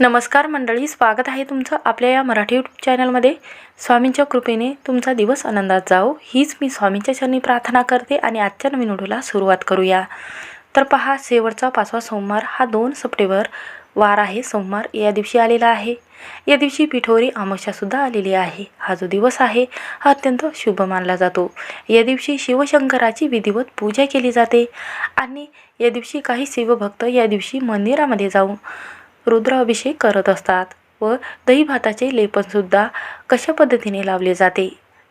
नमस्कार मंडळी स्वागत आहे तुमचं आपल्या या मराठी यूट्यूब चॅनलमध्ये. स्वामींच्या कृपेने तुमचा दिवस आनंदात जाओ हीच मी स्वामींच्या चरणी प्रार्थना करते आणि आजच्या नवीन व्हिडिओला सुरुवात करूया. तर पहा शेवटचा पाचवा सोमवार हा दोन सप्टेंबर वार आहे. सोमवार या दिवशी आलेला आहे. या दिवशी पिठोरी अमावस्यासुद्धा आलेली आहे. हा जो दिवस आहे हा अत्यंत शुभ मानला जातो. या दिवशी शिवशंकराची विधिवत पूजा केली जाते. आणि या दिवशी काही शिवभक्त या दिवशी मंदिरामध्ये जाऊन रुद्राभिषेक करत असतात व दही भाताचे लेपनसुद्धा कशा पद्धतीने लावले जाते?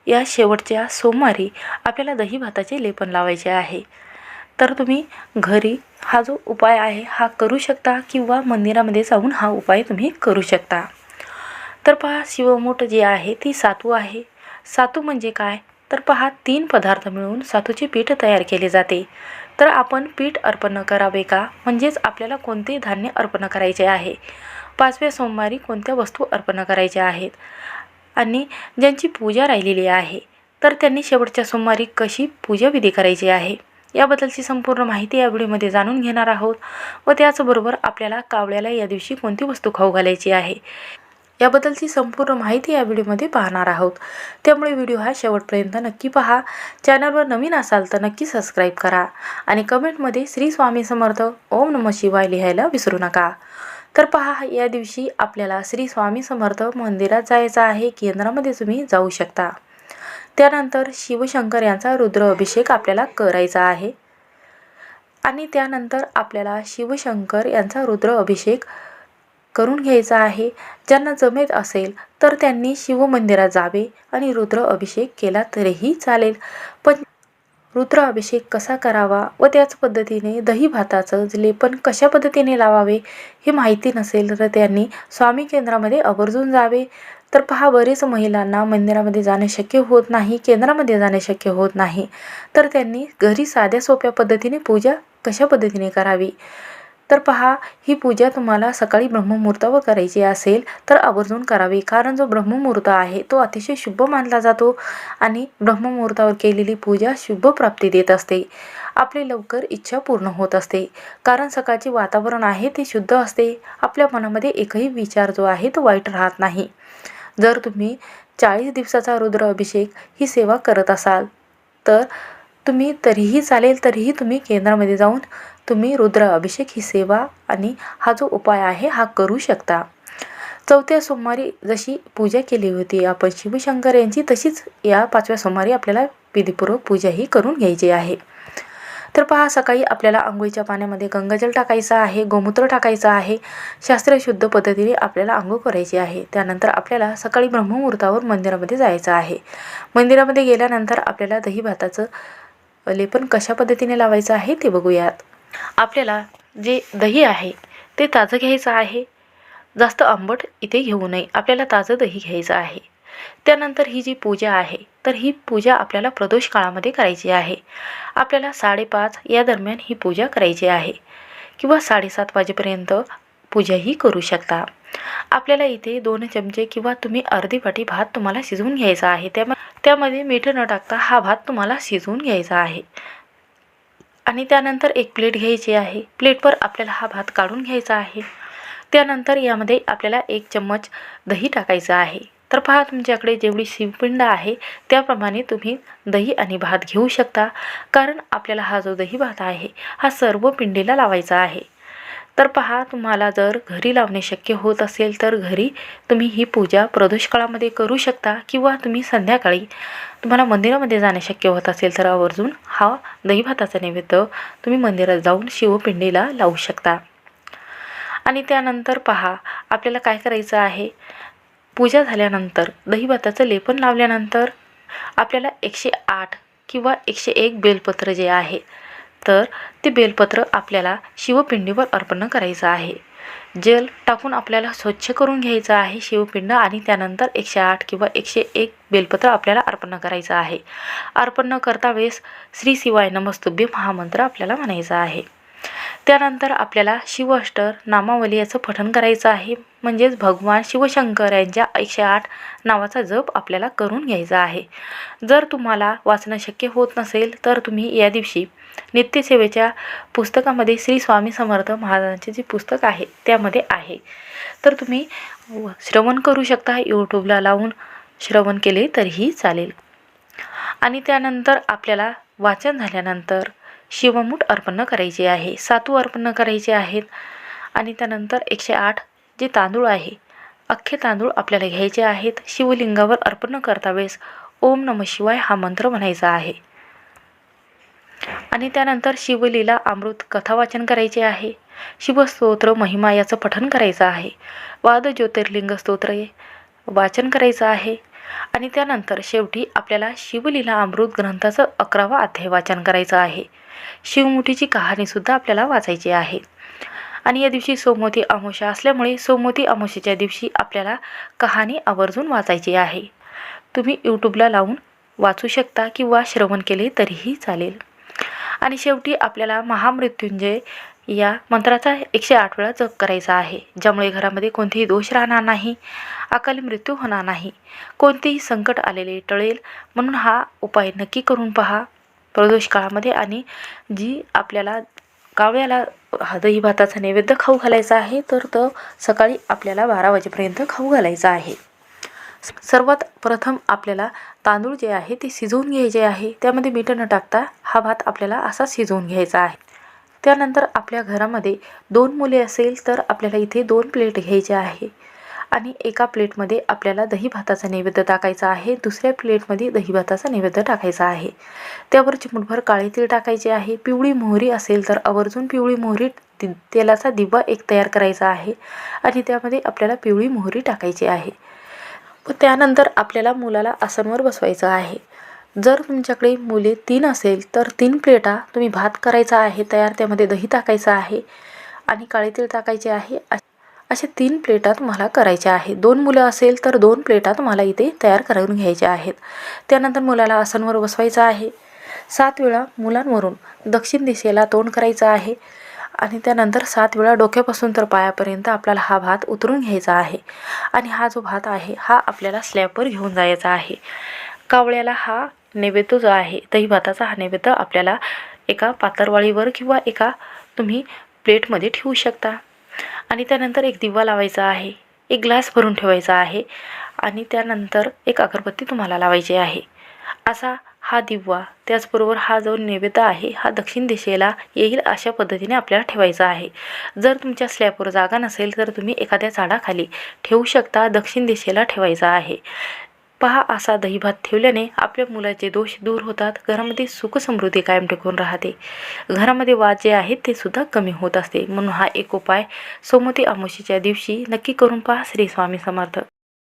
या शेवटच्या सोमवारी आपल्याला दही भाताचे लेपन लावायचे आहे. तर तुम्ही घरी हा जो उपाय आहे हा करू शकता किंवा मंदिरामध्ये जाऊन हा उपाय तुम्ही करू शकता. तर पहा शिवमूठ जे आहे ती सातू आहे. सातू म्हणजे काय? तर पहा तीन पदार्थ मिळून सातूचे पीठ तयार केले जाते. तर आपण पीठ अर्पण करावे का? म्हणजेच आपल्याला कोणते धान्य अर्पण करायचे आहे? पाचव्या सोमवारी कोणत्या वस्तू अर्पण करायच्या आहेत? आणि ज्यांची पूजा राहिलेली आहे तर त्यांनी शेवटच्या सोमवारी कशी पूजाविधी करायची आहे? याबद्दलची संपूर्ण माहिती या व्हिडिओमध्ये जाणून घेणार आहोत व त्याचबरोबर आपल्याला कावळ्याला या दिवशी कोणती वस्तू खाऊ घालायची आहे? याबद्दलची संपूर्ण माहिती या व्हिडिओमध्ये पाहणार आहोत. त्यामुळे व्हिडिओ हा शेवटपर्यंत नक्की पहा. चॅनलवर नवीन असाल तर नक्की सबस्क्राईब करा आणि कमेंटमध्ये श्री स्वामी समर्थ ओम नम शिवाय लिहायला विसरू नका. तर पहा या दिवशी आपल्याला श्री स्वामी समर्थ मंदिरात जायचं आहे केंद्रामध्ये तुम्ही जाऊ शकता. त्यानंतर शिवशंकर यांचा रुद्र अभिषेक आपल्याला करायचा आहे. आणि त्यानंतर आपल्याला शिवशंकर यांचा रुद्र अभिषेक करून घ्यायचा आहे. ज्यांना जमेत असेल तर त्यांनी शिवमंदिरात जावे आणि रुद्र अभिषेक केला तरीही चालेल. पण रुद्र अभिषेक कसा करावा व त्याच पद्धतीने दही भाताचं लेपन कशा पद्धतीने लावावे हे माहिती नसेल तर त्यांनी स्वामी केंद्रामध्ये आवर्जून जावे. तर पहा बरेच महिलांना मंदिरामध्ये जाणे शक्य होत नाही केंद्रामध्ये जाणे शक्य होत नाही. तर त्यांनी घरी साध्या सोप्या पद्धतीने पूजा कशा पद्धतीने करावी? तर पहा ही पूजा तुम्हाला सकाळी ब्रह्ममुहूर्तावर करायची असेल तर आवर्जून करावी. कारण जो ब्रह्ममुहूर्त आहे तो अतिशय शुभ मानला जातो आणि ब्रह्ममुहूर्तावर केलेली पूजा शुभ प्राप्ती देत असते. आपली लवकर इच्छा पूर्ण होत असते. कारण सकाळचे वातावरण आहे ते शुद्ध असते. आपल्या मनामध्ये एकही विचार जो आहे तो वाईट राहत नाही. जर तुम्ही चाळीस दिवसाचा रुद्र अभिषेक ही सेवा करत असाल तर तुम्ही तरीही चालेल तरीही तुम्ही केंद्रामध्ये जाऊन तुम्ही रुद्र अभिषेक ही सेवा आणि हा जो उपाय आहे हा करू शकता. चौथ्या सोमवारी जशी पूजा केली होती आपण शिवशंकर यांची तशीच या पाचव्या सोमवारी आपल्याला विधीपूर्वक पूजा ही करून घ्यायची आहे. तर पहा सकाळी आपल्याला आंघोळीच्या पाण्यामध्ये गंगाजल टाकायचं आहे गोमूत्र टाकायचं आहे शास्त्रीय शुद्ध पद्धतीने आपल्याला आंघोळ करायची आहे. त्यानंतर आपल्याला सकाळी ब्रह्ममुहूर्तावर मंदिरामध्ये जायचं आहे. मंदिरामध्ये गेल्यानंतर आपल्याला दही भाताचं लेपन कशा पद्धतीने लावायचं आहे ते बघूयात. आपल्याला जे दही आहे ते ताजं घ्यायचं आहे. जास्त आंबट इथे घेऊ नये. आपल्याला ताजं दही घ्यायचं आहे. त्यानंतर ही जी पूजा आहे तर ही पूजा आपल्याला प्रदोष काळामध्ये करायची आहे. आपल्याला साडेपाच या दरम्यान ही पूजा करायची आहे. किंवा साडेसात वाजेपर्यंत पूजाही करू शकता. आपल्याला इथे दोन चमचे किंवा तुम्ही अर्धी वाटी भात तुम्हाला शिजवून घ्यायचा आहे. त्यामुळे त्यामध्ये मीठ न टाकता हा भात तुम्हाला शिजवून घ्यायचा आहे. आणि त्यानंतर एक प्लेट घ्यायची आहे. प्लेटवर आपल्याला हा भात काढून घ्यायचा आहे. त्यानंतर यामध्ये आपल्याला एक चम्मच दही टाकायचं आहे. तर पहा तुमच्याकडे जेवढी शिवपिंड आहे त्याप्रमाणे तुम्ही दही आणि भात घेऊ शकता. कारण आपल्याला हा जो दही भात आहे हा सर्व पिंडीला लावायचा आहे. तर पहा तुम्हाला जर घरी लावणे शक्य होत असेल तर घरी तुम्ही ही पूजा प्रदोषकाळामध्ये करू शकता किंवा तुम्ही संध्याकाळी तुम्हाला मंदिरामध्ये जाणे शक्य होत असेल तर आवर्जून हा दहीभाताचा नैवेद्य तुम्ही मंदिरात जाऊन शिवपिंडीला लावू शकता. आणि त्यानंतर पहा आपल्याला काय करायचं आहे? पूजा झाल्यानंतर दहीभाताचं लेपन लावल्यानंतर आपल्याला एकशे आठ किंवा एकशे एक बेलपत्र जे आहे तर ते बेलपत्र आपल्याला शिवपिंडीवर अर्पण करायचं आहे. जल टाकून आपल्याला स्वच्छ करून घ्यायचं आहे शिवपिंड आणि त्यानंतर एकशे आठ किंवा एकशे एक बेलपत्र आपल्याला अर्पण करायचं आहे. अर्पण करता वेळेस श्री शिवाय नमस्तुभ्य महामंत्र आपल्याला म्हणायचा आहे. त्यानंतर आपल्याला शिवअष्टर नामावली याचं पठण करायचं आहे. म्हणजेच भगवान शिवशंकर यांच्या एकशे आठ नावाचा जप आपल्याला करून घ्यायचा आहे. जर तुम्हाला वाचणं शक्य होत नसेल तर तुम्ही या दिवशी नित्यसेवेच्या पुस्तकामध्ये श्री स्वामी समर्थ महाराजांचे जे पुस्तक आहे त्यामध्ये आहे. तर तुम्ही श्रवण करू शकता यूट्यूबला लावून श्रवण केले तरीही चालेल. आणि त्यानंतर आपल्याला वाचन झाल्यानंतर शिवमूठ अर्पण करायचे आहे. सातू अर्पण करायचे आहेत. आणि त्यानंतर एकशे आठ जे तांदूळ आहे अख्खे तांदूळ आपल्याला घ्यायचे आहेत. शिवलिंगावर अर्पण करता वेळेस ओम नम शिवाय हा मंत्र म्हणायचा आहे. आणि त्यानंतर शिवलीला अमृत कथा वाचन करायचे आहे. शिवस्तोत्र महिमा याचं पठन करायचं आहे. वाद ज्योतिर्लिंग स्तोत्र वाचन करायचं आहे. आणि त्यानंतर शेवटी आपल्याला शिवलीला अमृत ग्रंथाचं अकरावा अध्याय वाचन करायचं आहे. शिवमुठीची कहाणीसुद्धा आपल्याला वाचायची आहे. आणि या दिवशी सोमवती अमावस्या असल्यामुळे सोमवती अमोशेच्या दिवशी आपल्याला कहाणी आवर्जून वाचायची आहे. तुम्ही यूट्यूबला लावून वाचू शकता किंवा श्रवण केले तरीही चालेल. आणि शेवटी आपल्याला महामृत्युंजय या मंत्राचा एकशे आठ वेळा जप करायचा आहे. ज्यामुळे घरामध्ये कोणतेही दोष राहणार नाही अकाली मृत्यू होणार नाही. कोणतेही संकट आलेले टळेल म्हणून हा उपाय नक्की करून पहा. प्रदोष काळामध्ये आणि जी आपल्याला कावळ्याला हा दही भाताचा नैवेद्य खाऊ घालायचा आहे तर तो सकाळी आपल्याला बारा वाजेपर्यंत खाऊ घालायचा आहे. सर्वात प्रथम आपल्याला तांदूळ जे आहे ते शिजवून घ्यायचे आहे. त्यामध्ये मीठ न टाकता हा भात आपल्याला असा शिजवून घ्यायचा आहे. त्यानंतर आपल्या घरामध्ये दोन मुले असेल तर आपल्याला इथे दोन प्लेट घ्यायचे आहे. आणि एका प्लेटमध्ये आपल्याला दही भाताचा नैवेद्य टाकायचा आहे. दुसऱ्या प्लेटमध्ये दही भाताचा नैवेद्य टाकायचा आहे. त्यावर चिमूटभर काळे तीळ टाकायचे आहे. पिवळी मोहरी असेल तर आवर्जून पिवळी मोहरी तेलाचा दिवा एक तयार करायचा आहे आणि त्यामध्ये आपल्याला पिवळी मोहरी टाकायची आहे. व त्यानंतर आपल्याला मुलाला आसनवर बसवायचं आहे. जर तुमच्याकडे मुले तीन असेल तर तीन प्लेटा तुम्ही भात करायचा आहे. तयार त्यामध्ये दही टाकायचं आहे आणि काळे तेल टाकायचे आहे. अशा तीन प्लेटात मला करायच्या आहे दोन मुलं असेल तर दोन प्लेटात मला इथे तयार करून घ्यायच्या आहेत. त्यानंतर मुलाला आसनवर बसवायचं आहे. सात वेळा मुलांवरून दक्षिण दिशेला तोंड करायचं आहे आणि त्यानंतर सात वेळा डोक्यापासून तर पायापर्यंत आपल्याला हा भात उतरून घ्यायचा आहे. आणि हा जो भात आहे हा आपल्याला स्लॅबवर घेऊन जायचा आहे. कावळ्याला हा नैवेद्य जो आहे. दही भाताचा हा नैवेद्य आपल्याला एका पातळवाळीवर किंवा एका तुम्ही प्लेटमध्ये ठेवू शकता. आणि त्यानंतर एक दिवा लावायचा आहे एक ग्लास भरून ठेवायचा आहे आणि त्यानंतर एक अगरबत्ती तुम्हाला लावायची आहे. असा हा दिवा त्याचबरोबर हा जो नैवेद्य आहे हा दक्षिण दिशेला येईल अशा पद्धतीने आपल्याला ठेवायचा आहे. जर तुमच्या स्लॅबवर जागा नसेल तर तुम्ही एखाद्या झाडाखाली ठेवू शकता दक्षिण दिशेला ठेवायचा आहे. पहा असा दहीभात ठेवल्याने आपल्या मुलाचे दोष दूर होतात. घरामध्ये सुखसमृद्धी कायम टिकून राहते. घरामध्ये वाद जे आहेत ते सुद्धा कमी होत असते. म्हणून हा एक उपाय सोमती अमावस्येच्या दिवशी नक्की करून पहा. श्री स्वामी समर्थ.